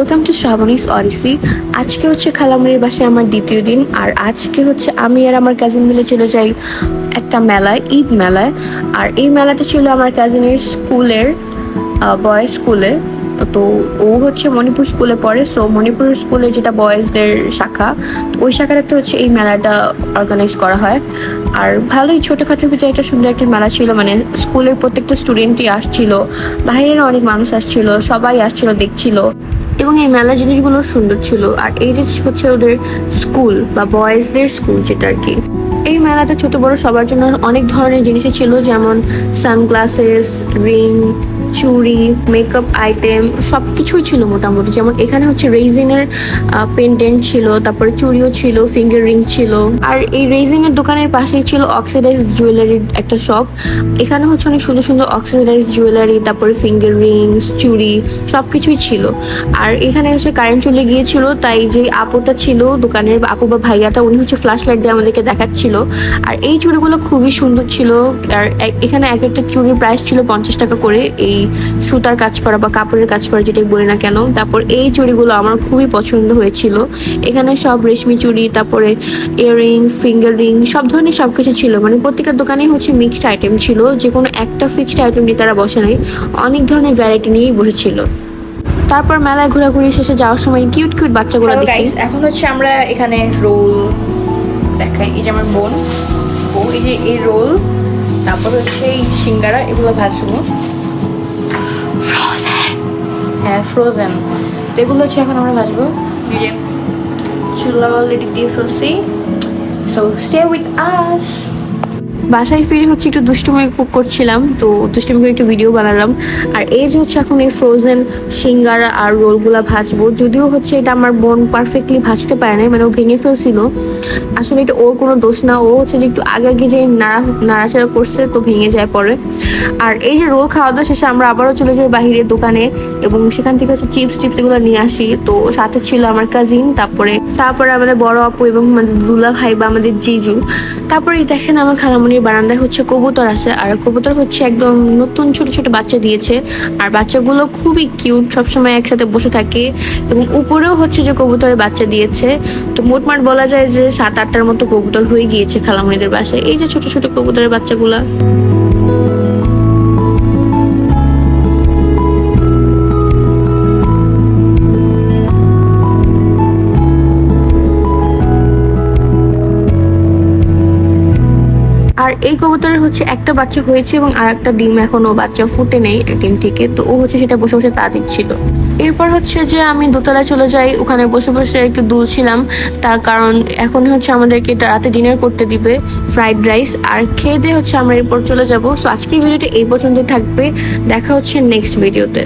Welcome to Shrabani's অরিসি আজকে হচ্ছে খালামুনির বাসায় আমার দ্বিতীয় দিন, আর আজকে হচ্ছে আমি আর আমার কাজিন মিলে চলে যাই একটা মেলায়, ঈদ মেলায়। আর এই মেলাটা ছিল আমার কাজিনের স্কুলের বয়েজ স্কুলে তো ও হচ্ছে মণিপুর স্কুলে পড়ে সো মণিপুর স্কুলে যেটা বয়েজদের শাখা ওই শাখাটাতে হচ্ছে এই মেলাটা অর্গানাইজ করা হয়। আর ভালোই ছোটোখাটোর ভিতরে একটা সুন্দর একটা মেলা ছিল মানে স্কুলের প্রত্যেকটা স্টুডেন্টই আসছিল। বাইরের অনেক মানুষ আসছিল, সবাই আসছিল, দেখছিল। এবং এই মেলা জিনিসগুলো সুন্দর ছিল। আর এই যে হচ্ছে ওদের স্কুল বা বয়েজদের স্কুল যেটা আর কি। এই মেলাটা ছোট বড় সবার জন্য অনেক ধরনের জিনিসই ছিল, যেমন সানগ্লাসেস রিং চুড়ি মেকআপ আইটেম সব কিছুই ছিল মোটামুটি। যেমন এখানে হচ্ছে রেজিনের পেন্ডেন্ট ছিল, তারপরে চুড়িও ছিল ফিঙ্গার রিং ছিল। আর এই রেজিনের দোকানের পাশেই ছিল অক্সিডাইজ জুয়েলারির একটা শপ এখানে হচ্ছে অনেক সুন্দর সুন্দর অক্সিডাইজ জুয়েলারি তারপরে ফিঙ্গার রিংস চুড়ি সব কিছুই ছিল। আর এখানে হচ্ছে কারেন্ট চলে গিয়েছিল, তাই যে আপুটা ছিল দোকানের আপু বা ভাইয়াটা, উনি হচ্ছে ফ্ল্যাশ লাইট দিয়ে আমাদেরকে দেখাচ্ছিল। আর এই চুড়িগুলো খুবই সুন্দর ছিল। আর এখানে এক একটা চুড়ির প্রাইস ছিল পঞ্চাশ টাকা করে। এই সুতার কাজ করা বা কাপড়ের কাজ করা যেটাই বলি না কেন তারপর এই চুড়িগুলো আমার খুবই পছন্দ হয়েছিল। এখানে সব রেশমি চুড়ি তারপরে ইয়াররিং ফিঙ্গার রিং সব ধরনের সব কিছু ছিল। মানে প্রত্যেকটা দোকানেই হচ্ছে মিক্সড আইটেম ছিল। যে কোনো একটা ফিক্সড আইটেম নিয়ে তারা বসে নাই। অনেক ধরনের ভ্যারাইটি নিয়েই বসেছিল। তারপর মেলায় ঘোরাঘুরি শেষে যাওয়ার সময় কিউট কিউট বাচ্চাগুলো দেখি। এখন হচ্ছে আমরা এখানে রোল দেখাই। এই যে আমার বোন ও এই যে এই রোল তারপর হচ্ছে এই সিঙ্গারা এগুলো ভাজবো। হ্যাঁ ফ্রোজেন তো এগুলো হচ্ছে এখন আমরা ভাজবো। এই যে চুলা অলরেডি দিয়ে ফেলছি। সো স্টে উইথ আস বাসায় ফিরে হচ্ছে একটু দুষ্টুমি কুক করছিলাম, তো দুষ্টুমি একটু ভিডিও বানালাম। আর এই যে হচ্ছে এখন এই ফ্রোজেন সিঙ্গারা আর রোলগুলা ভাজবো, যদিও হচ্ছে এটা আমার বোন পারফেক্টলি ভাজতে পারে না মানে ও ভেঙে ফেলছিল। আসলে এটা ওর কোনো দোষ না, ও হচ্ছে যে একটু আগে আগে যে নাড়া নাড়াচাড়া করছে, তো ভেঙে যায় পরে। আর এই যে রোল খাওয়া দাওয়া শেষে আমরা আবারও চলে যাই বাহিরের দোকানে, এবং সেখান থেকে হচ্ছে চিপস টিপস এগুলো নিয়ে আসি। তো সাথে ছিল আমার কাজিন তারপরে তারপরে আমাদের বড় আপু এবং আমাদের দুলা ভাই বা আমাদের জিজু। তারপরে দেখেন আমার খালামনির বারান্দায় হচ্ছে কবুতর আছে, আর কবুতর হচ্ছে একদম নতুন ছোট ছোট বাচ্চা দিয়েছে, আর বাচ্চাগুলো খুবই কিউট সবসময় একসাথে বসে থাকে, এবং উপরেও হচ্ছে যে কবুতরের বাচ্চা দিয়েছে। তো মোটমাট বলা যায় যে সাত আটটার মতো কবুতর হয়ে গিয়েছে খালামনিদের বাসায়। এই যে ছোট ছোট কবুতরের বাচ্চাগুলা। আর এই কবুতরের হচ্ছে একটা বাচ্চা হয়েছে এবং আর একটা ডিম এখনও বাচ্চা ফুটে নেই ডিম থেকে। তো ও হচ্ছে সেটা বসে বসে তা দিচ্ছিল। এরপর হচ্ছে যে আমি দোতলায় চলে যাই, ওখানে বসে বসে একটু দুলছিলাম। তার কারণ এখন হচ্ছে আমাদেরকে এটা রাতে ডিনার করতে দিবে ফ্রাইড রাইস আর খেয়ে দিয়ে হচ্ছে আমরা এরপর চলে যাব। সো আজকের ভিডিওটা এই পর্যন্তই থাকবে। দেখা হচ্ছে নেক্সট ভিডিওতে